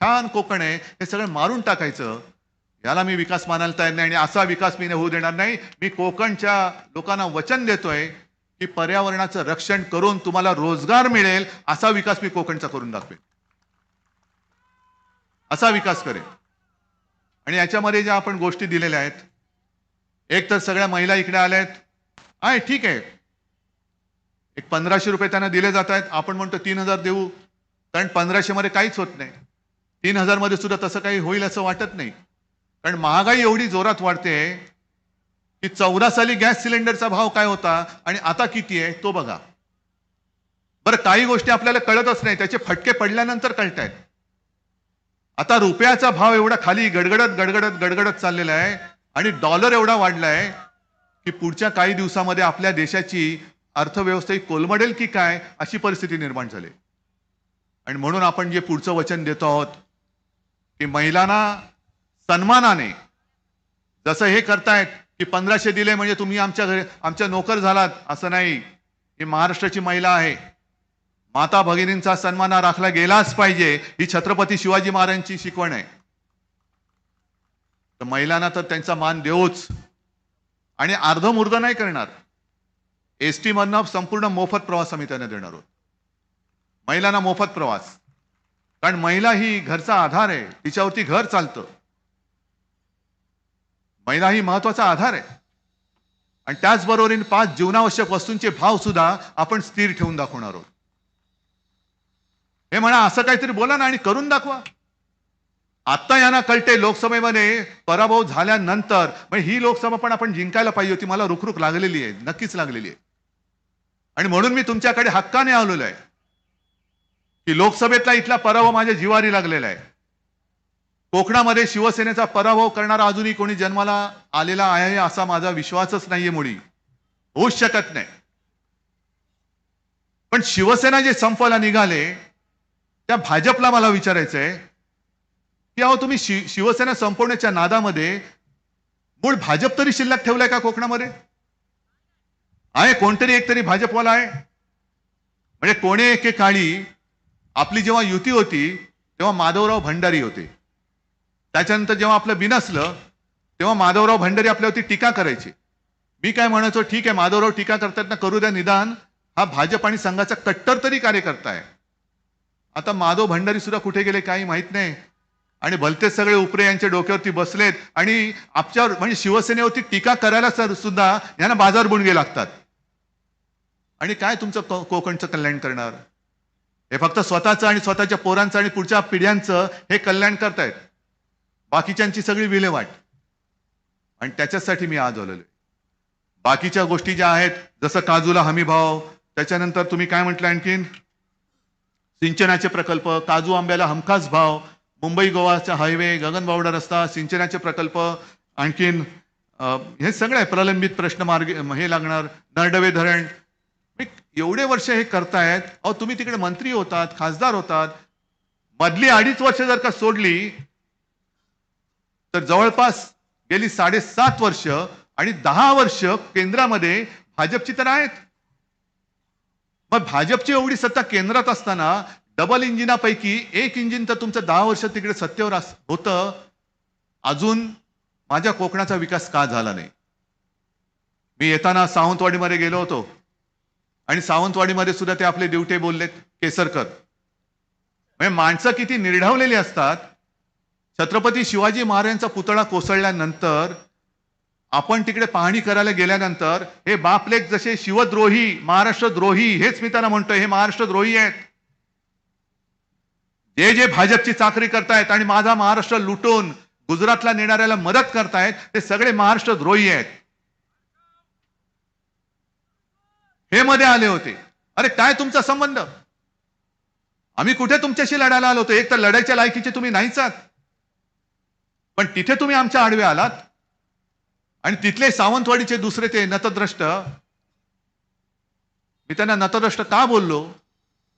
छान कोकण आहे हे सगळं मारून टाकायचं. याला मी विकास मानायला तयार नाही आणि असा विकास मी होऊ देणार नाही. मी कोकणच्या लोकांना वचन देतोय की पर्यावरणाचं रक्षण करून तुम्हाला रोजगार मिळेल असा विकास मी कोकणचा करून दाखवेन. असा विकास करेन. आणि याच्यामध्ये ज्या आपण गोष्टी दिलेल्या आहेत एक तर सगळ्या महिला इकडे आल्या आहेत. आहे ठीक आहे. एक पंधराशे रुपये त्यांना दिले जात आहेत. आपण म्हणतो तीन हजार देऊ. कारण पंधराशे मध्ये काहीच होत नाही. तीन हजारमध्ये सुद्धा तसं काही होईल असं वाटत नाही. कारण महागाई एवढी जोरात वाढते की चौदा साली गॅस सिलेंडरचा भाव काय होता आणि आता किती आहे तो बघा. बरं काही गोष्टी आपल्याला कळतच नाही. त्याचे फटके पडल्यानंतर कळत आहेत आता रुपयाचा भाव एवढा खाली गडगडत गडगडत गडगडत चाललेला आहे आणि डॉलर एवढा वाढलाय की पुढच्या काही दिवसामध्ये आपल्या देशाची अर्थव्यवस्था ही कोलमडेल की काय अशी परिस्थिती निर्माण झाली. आणि म्हणून आपण जे पुढचं वचन देतो आहोत की महिलांना सन्मानाने जसं हे करतायत की पंधराशे दिले म्हणजे तुम्ही आमच्या घरी आमच्या नोकर झालात असं नाही. ही महाराष्ट्राची महिला आहे. माता भगिनींचा सन्मान हा राखला गेलाच पाहिजे ही छत्रपती शिवाजी महाराजांची शिकवण आहे. तर महिलांना तर त्यांचा मान देऊच. आणि अर्धमुर्ध नाही करणार. एस टी मधनं संपूर्ण मोफत प्रवास आम्ही त्यांना देणार आहोत. महिलांना मोफत प्रवास. कारण महिला ही घरचा आधार आहे. तिच्यावरती घर चालतं. महिला ही महत्त्वाचा आधार आहे. आणि त्याचबरोबरीने पाच जीवनावश्यक वस्तूंचे भाव सुद्धा आपण स्थिर ठेवून दाखवणार आहोत. हे म्हणा असं काहीतरी बोला ना आणि करून दाखवा. आता यांना कळते लोकसभेमध्ये पराभव झाल्यानंतर मग ही लोकसभा पण आपण जिंकायला पाहिजे होती. मला रुखरुख लागलेली आहे. नक्कीच लागलेली आहे. आणि म्हणून मी तुमच्याकडे हक्काने आलेलो आहे. की लोकसभेतला इथला पराभव माझ्या जिवारी लागलेला आहे. कोकणामध्ये शिवसेनेचा पराभव करणारा अजूनही कोणी जन्माला आलेला आहे असा माझा विश्वासच नाहीये मुळी. होऊच शकत नाही. पण शिवसेना जे संपायला निघाले त्या भाजपला मला विचारायचं आहे की अहो तुम्ही शि शिवसेना संपवण्याच्या नादामध्ये मूळ भाजप तरी शिल्लक ठेवलाय का कोकणामध्ये? आहे कोणतरी एक तरी भाजपवाला आहे? म्हणजे कोणी एके काळी आपली जेव्हा युती होती तेव्हा माधवराव भंडारी होते. त्याच्यानंतर जेव्हा आपलं बिनसलं तेव्हा माधवराव भंडारी आपल्यावरती टीका करायचे. मी काय म्हणायचो ठीक आहे माधवराव टीका करतात ना करू द्या निदान. हा भाजप आणि संघाचा कट्टर तरी कार्यकर्ता आहे आता माधव भंडारी सुद्धा कुठे गेले काही माहीत नाही. आणि भलतेच सगळे उपरे यांच्या डोक्यावरती बसलेत आणि आपच्यावर म्हणजे शिवसेनेवरती टीका करायला सर सुद्धा यांना बाजार बुणगे लागतात. आणि काय तुमचं को- कोकणचं कल्याण करणार? हे फक्त स्वतःचं आणि स्वतःच्या पोरांचं आणि पुढच्या पिढ्यांचं हे कल्याण करतायत. बाकीच्यांची सगळी विल्हेवाट. आणि त्याच्यासाठी मी आज आलेलो आहे बाकीच्या गोष्टी ज्या आहेत जसं काजूला हमी भाव त्याच्यानंतर तुम्ही काय म्हटलं आणखीन? सिंचनाचे प्रकल्प काजू आंब्याला हमखास भाव मुंबई गोवाचा हायवे गगनबावडा रस्ता सिंचनाचे प्रकल्प आणखीन हे सगळे प्रलंबित प्रश्न मार्ग हे लागणार. नरडवे धरण एवढे वर्ष हे करतायत अहो तुम्ही तिकडे मंत्री होतात खासदार होतात. मधली अडीच वर्ष जर का सोडली तर जवळपास गेली साडेसात वर्ष आणि दहा वर्ष केंद्रामध्ये भाजपची तर आहेत. मग भाजपची एवढी सत्ता केंद्रात असताना डबल इंजिनापैकी एक इंजिन तर तुमचं दहा वर्ष तिकडे सत्तेवर अस- होतं. अजून माझ्या कोकणाचा विकास का झाला नाही? मी येताना सावंतवाडीमध्ये गेलो होतो. आणि सावंतवाडीमध्ये सुद्धा ते आपले देवटे बोललेत केसरकर. म्हणजे माणसं किती निर्ढावलेली असतात. छत्रपती शिवाजी महाराजांचा पुतळा कोसळल्यानंतर आपण तिकडे पाहणी करायला गेल्यानंतर हे बापलेख जसे शिवद्रोही महाराष्ट्रद्रोही हेच मी त्यांना म्हणतोय हे महाराष्ट्रद्रोही आहेत. जे जे भाजपची चाकरी करतायत आणि माझा महाराष्ट्र लुटून गुजरातला नेणाऱ्याला मदत करतायत ते सगळे महाराष्ट्रद्रोही आहेत. हे मध्ये आले होते. अरे काय तुमचा संबंध? आम्ही कुठे तुमच्याशी लढायला आलो होतो? एक तर लढायच्या लायकीचे तुम्ही नाहीच आहात पण तिथे तुम्ही आमच्या आडवे आलात. आणि तिथले सावंतवाडीचे दुसरे ते नतद्रष्ट मी त्यांना नतद्रष्ट का बोललो?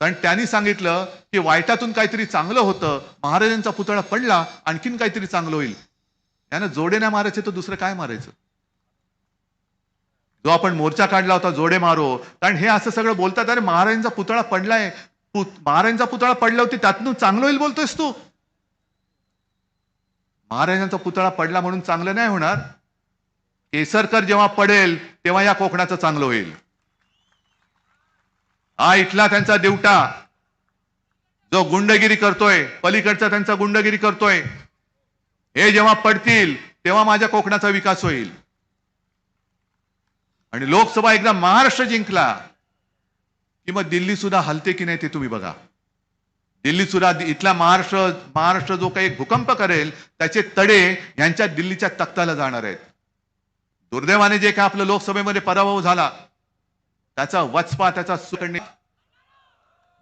कारण त्यांनी सांगितलं की वाईटातून काहीतरी चांगलं होतं. महाराजांचा पुतळा पडला आणखीन काहीतरी चांगलं होईल. त्यानं जोडे नाही मारायचे तर दुसरं काय मारायचं? जो आपण मोर्चा काढला होता जोडे मारो. कारण हे असं सगळं बोलतात अरे महाराजांचा पुतळा पडलाय. महाराजांचा पुतळा पडला होती त्यातून चांगलं होईल बोलतोयस तू. महाराजांचा पुतळा पडला म्हणून चांगलं नाही होणार. केसरकर जेव्हा पडेल तेव्हा या कोकणाचं चांगलं होईल. हा इथला त्यांचा देवटा जो गुंडगिरी करतोय पलीकडचा त्यांचा गुंडगिरी करतोय. हे जेव्हा पडतील तेव्हा माझ्या कोकणाचा विकास होईल. आणि लोकसभा एकदा महाराष्ट्र जिंकला की मग दिल्ली सुद्धा हलते की नाही ते तुम्ही बघा. दिल्ली सुद्धा इथला महाराष्ट्र महाराष्ट्र जो काही भूकंप करेल त्याचे तडे यांच्या दिल्लीच्या तख्ताला जाणार आहेत. दुर्दैवाने जे काय आपलं लोकसभेमध्ये पराभव झाला त्याचा वचपा त्याचा सुकणे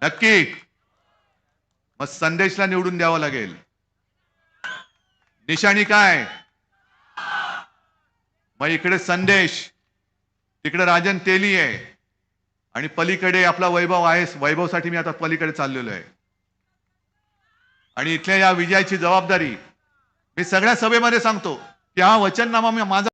नक्की. मग संदेशला निवडून द्यावा लागेल. निशाणी काय? मग इकडे संदेश. तिकडे राजन तेली आहे. आणि पलीकडे आपला वैभव आहे वैभवसाठी मी आता पलीकडे चाललेलो आहे. आणि इथल्या या विजयाची जबाबदारी मी सगळ्या सभेमध्ये सांगतो की हा वचननामा मी माझा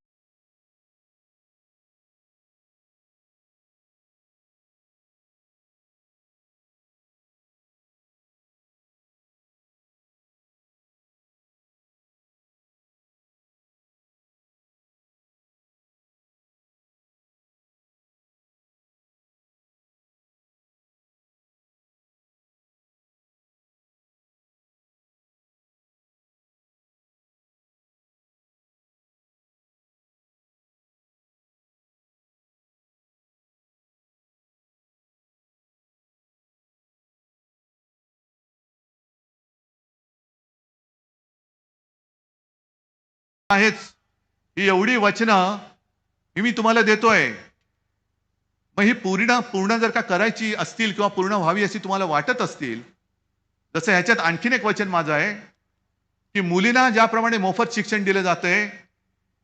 आहेच. ही एवढी वचनं ही मी तुम्हाला देतोय. मग ही पूर्ण पूर्ण जर का करायची असतील किंवा पूर्ण व्हावी अशी तुम्हाला वाटत असतील जसं ह्याच्यात आणखीन एक वचन माझं आहे की मुलींना ज्याप्रमाणे मोफत शिक्षण दिलं जातंय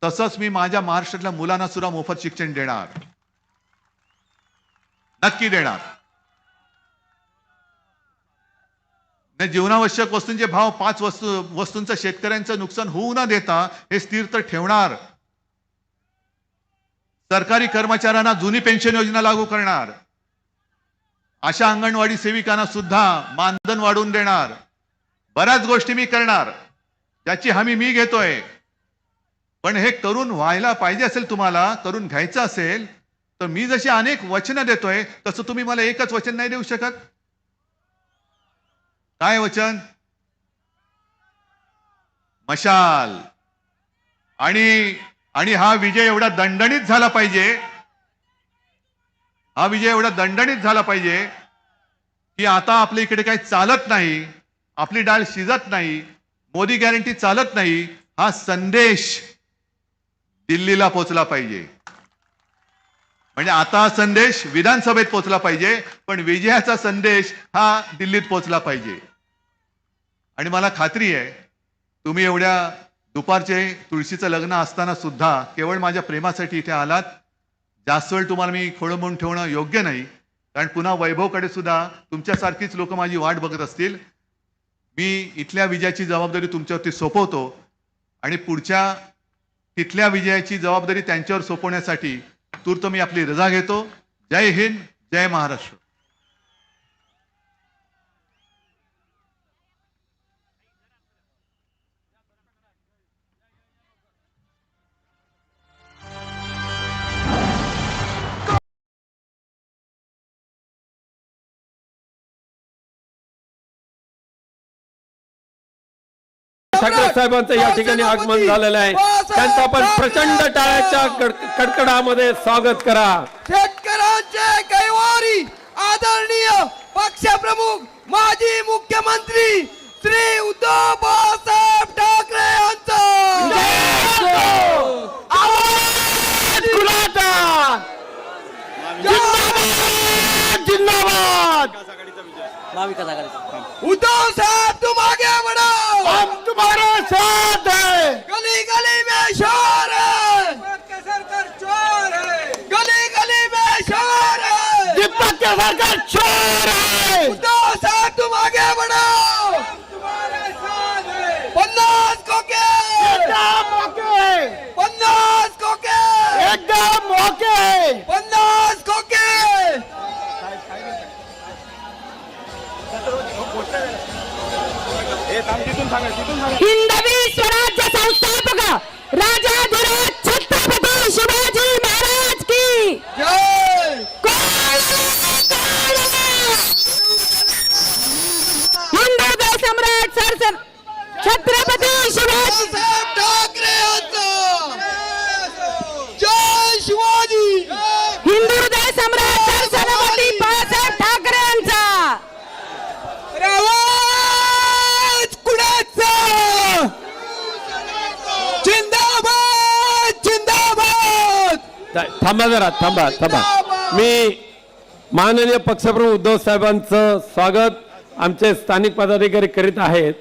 तसंच मी माझ्या महाराष्ट्रातल्या मुलांना सुद्धा मोफत शिक्षण देणार. नक्की देणार. नाही जीवनावश्यक वस्तूंचे भाव पाच वस्तू वस्तूंचं शेतकऱ्यांचं नुकसान होऊ न देता हे स्थिर तर ठेवणार. सरकारी कर्मचाऱ्यांना जुनी पेन्शन योजना लागू करणार. अशा अंगणवाडी सेविकांना सुद्धा मानधन वाढवून देणार. बऱ्याच गोष्टी मी करणार. त्याची हमी मी घेतोय. पण हे करून व्हायला पाहिजे असेल तुम्हाला करून घ्यायचं असेल तर मी जशी अनेक वचनं देतोय तसं तुम्ही मला एकच वचन नाही देऊ शकत. काय वचन? मशाल. आणि आणि हा विजय एवढा दणदणीत झाला पाहिजे हा विजय एवढा दणदणीत झाला पाहिजे की आता आपल्या इकडे काही चालत नाही आपली डाळ शिजत नाही मोदी गॅरंटी चालत नाही हा संदेश दिल्लीला पोचला पाहिजे. म्हणजे आता हा संदेश विधानसभेत पोचला पाहिजे पण विजयाचा संदेश हा दिल्लीत पोचला पाहिजे. आणि मला खात्री आहे तुम्ही एवढ्या दुपारचे तुळशीचं लग्न असताना सुद्धा केवळ माझ्या प्रेमासाठी इथे आलात. जास्त वेळ तुम्हाला मी खोळंबून ठेवणं योग्य नाही. कारण पुन्हा वैभवकडे सुद्धा तुमच्यासारखीच लोक माझी वाट बघत असतील. मी इथल्या विजयाची जबाबदारी तुमच्यावरती सोपवतो आणि पुढच्या तिथल्या विजयाची जबाबदारी त्यांच्यावर सोपवण्यासाठी तूर्त मी आपली रजा घेतो. जय हिंद जय महाराष्ट्र. ठाकरे साहेबांचं या ठिकाणी आगमन झालेलं आहे. त्यांचं आपण प्रचंड टाळ्याच्या कड- कडकडामध्ये स्वागत करा. शेतकऱ्यांचे कैवारी आदरणीय पक्षप्रमुख माजी मुख्यमंत्री श्री उद्धव बाळासाहेब ठाकरे जिंदाबाद उद्धव साहब बढ़ो हम तुम्हारे साथ है। गली गली में शोर है। सरकार चोर है। गली गली में शोर है। दीपक के सरकार चोर है। হিন্দু थांबा जरा थांबा थांबा. मी माननीय पक्षप्रमुख उद्धव साहेबांचं स्वागत आमचे स्थानिक पदाधिकारी करीत आहेत.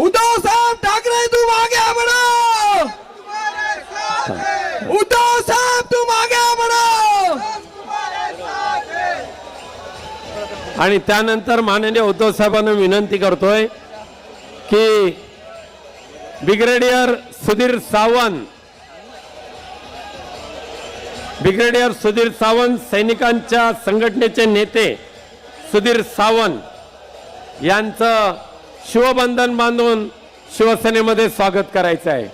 उद्धव साहेब ठाकरे तू मागे बढ़ो उद्धव साहेब तू मागे बढ़ो आणि त्यानंतर माननीय उद्धव साहेबांना विनंती करतोय की ब्रिगेडियर सुधीर सावंत. ब्रिगेडियर सुधीर सावंत सैनिकांच्या संघटनेचे नेते सुधीर सावंत यांचं शिवबंधन बांधून शिवसेनेमध्ये स्वागत करायचं आहे.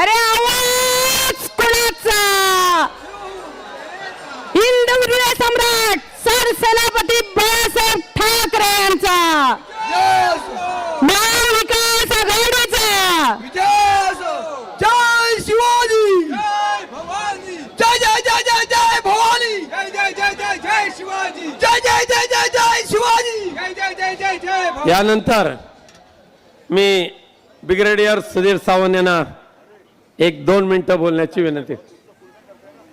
अरे आवाज कोणाचा हिंदू हृदय सम्राट सरसेनापती बाळासाहेब ठाकरे यांचा महाविकास आघाडीचा जय शिवाजी जय जय जय जय जय भवानी जय जय जय जय जय शिवाजी जय जय जय जय जय शिवाजी जय जय जय जय जय यानंतर मी ब्रिगेडियर सुधीर सावंत यांना एक दोन मिनिटं बोलण्याची विनंती.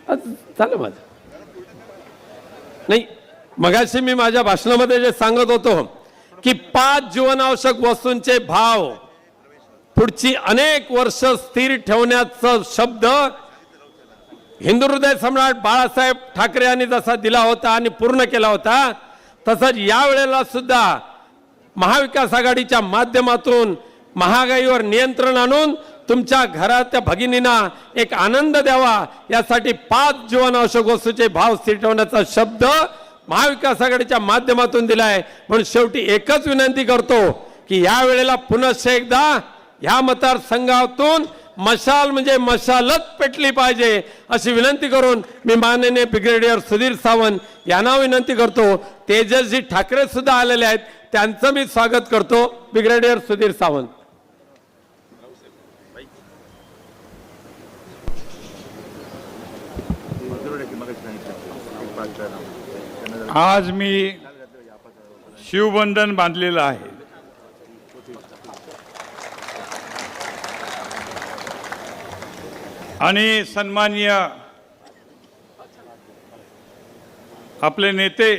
आज चालेल माझं. नाही मगाशी मी माझ्या भाषणामध्ये जे सांगत होतो की पाच जीवनावश्यक वस्तूंचे भाव पुढची अनेक वर्ष स्थिर ठेवण्याचा शब्द हिंदू हृदय सम्राट बाळासाहेब ठाकरे यांनी जसा दिला होता आणि पूर्ण केला होता तसंच यावेळेला सुद्धा महाविकास आघाडीच्या माध्यमातून महागाईवर नियंत्रण आणून तुमच्या घराच्या भगिनींना एक आनंद द्यावा. यासाठी पाच जीवनावश्यक वस्तूचे भाव सिटवण्याचा शब्द महाविकास आघाडीच्या माध्यमातून दिलाय. म्हणून शेवटी एकच विनंती करतो की या वेळेला पुनश्च एकदा ह्या मतदारसंघातून मशाल म्हणजे मशालच पेटली पाहिजे अशी विनंती करून मी माननीय ब्रिगेडियर सुधीर सावंत यांना विनंती करतो. तेजसजी ठाकरे सुद्धा आलेले आहेत. त्यांचं मी स्वागत करतो ब्रिगेडियर सुधीर सावंत. आज मी शिवबंधन बांधलेलं आहे. आणि सन्माननीय आपले नेते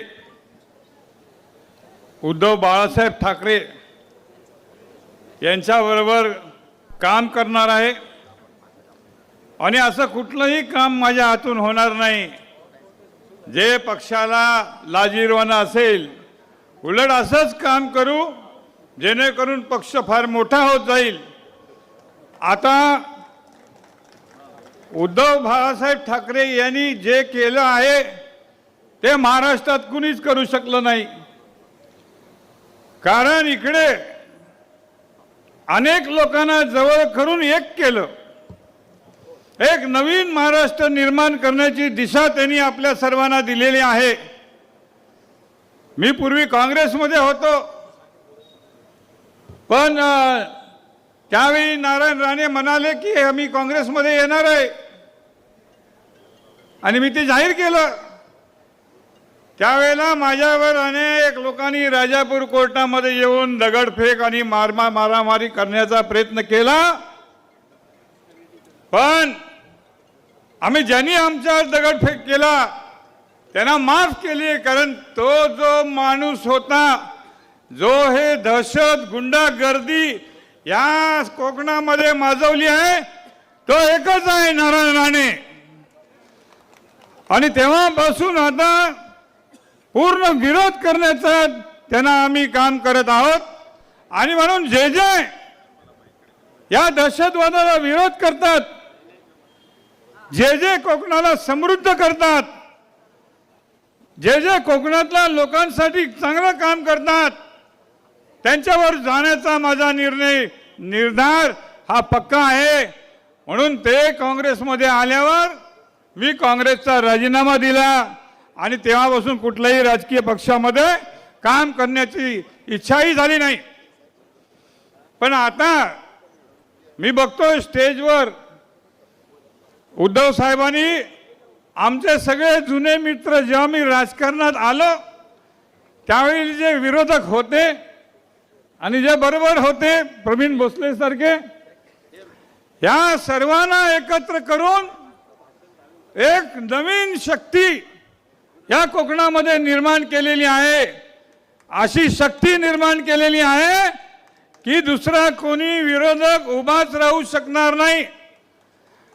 उद्धव बाळासाहेब ठाकरे यांच्याबरोबर काम करणार आहे. आणि असं कुठलंही काम माझ्या हातून होणार नाही. जे पक्षाला लाजीरवाणं असेल उलट असंच काम करू जेणेकरून पक्ष फार मोठा होत जाईल. आता उद्धव बाळासाहेब ठाकरे यांनी जे केलं आहे ते महाराष्ट्रात कुणीच करू शकलं नाही. कारण इकडे अनेक लोकांना जवळ करून एक केलं. एक नवीन महाराष्ट्र निर्माण करण्याची दिशा त्यांनी आपल्या सर्वांना दिलेली आहे. मी पूर्वी काँग्रेसमध्ये होतो. पण त्यावेळी नारायण राणे म्हणाले की आम्ही काँग्रेसमध्ये येणार आहे. आणि मी ते जाहीर केलं. त्यावेळेला माझ्यावर अनेक लोकांनी राजापूर कोर्टामध्ये येऊन दगडफेक आणि मारमा मारामारी करण्याचा प्रयत्न केला. पण आम्ही ज्यांनी आमच्यावर दगडफेक केला त्यांना माफ केली कारण तो जो माणूस होता जो हे दहशत गुंडागर्दी या कोकणामध्ये माजवली आहे तो एकच आहे नारायण राणे. आणि तेव्हापासून आता पूर्ण विरोध करण्याचा त्यांना आम्ही काम करत आहोत. आणि म्हणून जे जे या दहशतवादाला विरोध करतात जे जे कोकणाला समृद्ध करतात जे जे कोकणातल्या लोकांसाठी चांगलं काम करतात त्यांच्यावर जाण्याचा माझा निर्णय निर्धार हा पक्का आहे. म्हणून ते काँग्रेसमध्ये आल्यावर मी काँग्रेसचा राजीनामा दिला आणि तेव्हापासून कुठल्याही राजकीय पक्षामध्ये काम करण्याची इच्छाही झाली नाही. पण आता मी बघतोय स्टेजवर उद्धव साहेबांनी आमचे सगळे जुने मित्र जेव्हा मी राजकारणात आलो त्यावेळी जे विरोधक होते आणि जे बरोबर होते प्रवीण भोसलेसारखे या सर्वांना एकत्र करून एक नवीन शक्ती या कोकणामध्ये निर्माण केलेली आहे. अशी शक्ती निर्माण केलेली आहे की दुसरा कोणी विरोधक उभाच राहू शकणार नाही.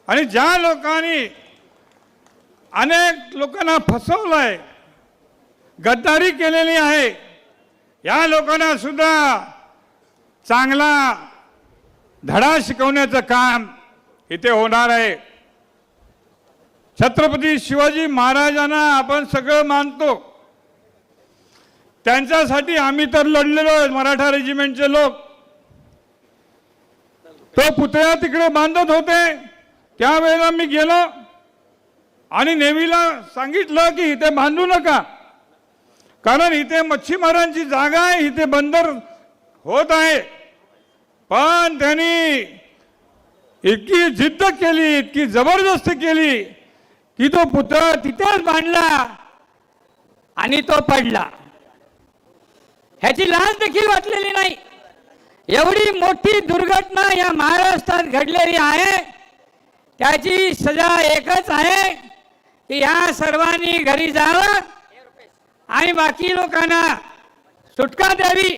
आणि ज्या लोकांनी अनेक लोकांना फसवलंय गद्दारी केलेली आहे या लोकांना सुद्धा चांगला धडा शिकवण्याचं काम इथे होणार आहे. छत्रपती शिवाजी महाराजांना आपण सगळं मानतो. त्यांच्यासाठी आम्ही तर लढलेलो आहे मराठा रेजिमेंटचे लोक. तो पुतळा तिकडे बांधत होते. त्यावेळेला मी गेलो आणि नेव्हीला सांगितलं की इथे बांधू नका. कारण इथे मच्छीमारांची जागा आहे इथे बंदर होत आहे. पण त्यांनी इतकी जिद्द केली इतकी जबरदस्त केली की तो पुतळा तिथेच बांधला आणि तो पडला. ह्याची लाज देखील वाटलेली नाही. एवढी मोठी दुर्घटना या महाराष्ट्रात घडलेली आहे. त्याची सजा एकच आहे की या सर्वांनी घरी जावं आणि बाकी लोकांना सुटका द्यावी.